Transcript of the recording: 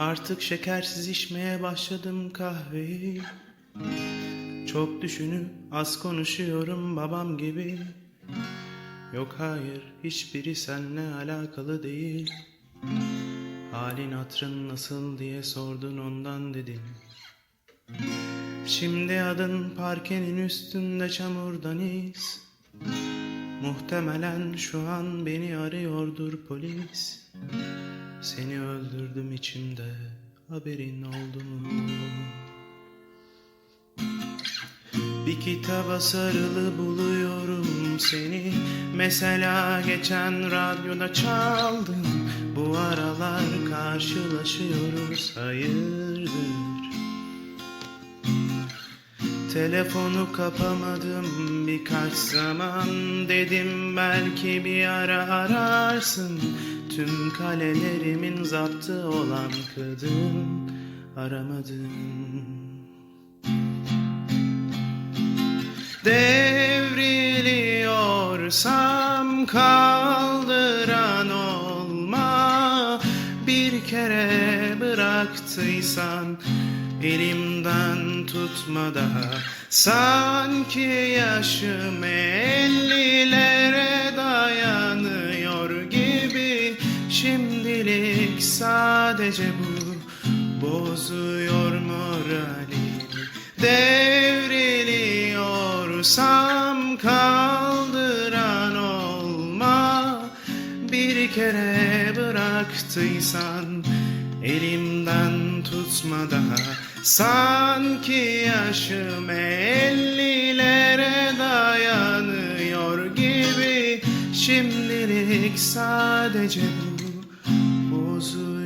Artık şekersiz içmeye başladım kahveyi. Çok düşünüp az konuşuyorum babam gibi. Yok hayır hiçbiri seninle alakalı değil. Halin hatrın nasıl diye sordun ondan dedim. Şimdi adın parkenin üstünde çamurdan iz Muhtemelen şu an beni arıyordur polis Seni öldürdüm içimde haberin oldu mu? Bir kitaba sarılı buluyorum seni. Mesela geçen radyoda çaldın Bu aralar karşılaşıyoruz hayırdır Telefonu kapamadım birkaç zaman. Dedim belki bir ara ararsın. Tüm kalelerimin zaptı olan kadın. Aramadım. Devriliyorsam kaldıran olma. Bir kere bıraktıysan elimden tutma daha. Sanki yaşım ellilere dayanıyor gibi. Şimdilik sadece bu bozuyor moralimi Devriliyorsam kaldıran olma. Bir kere bıraktıysan elimden tutma daha. Sanki yaşım ellilere dayanıyor gibi. Şimdilik sadece bu moralimi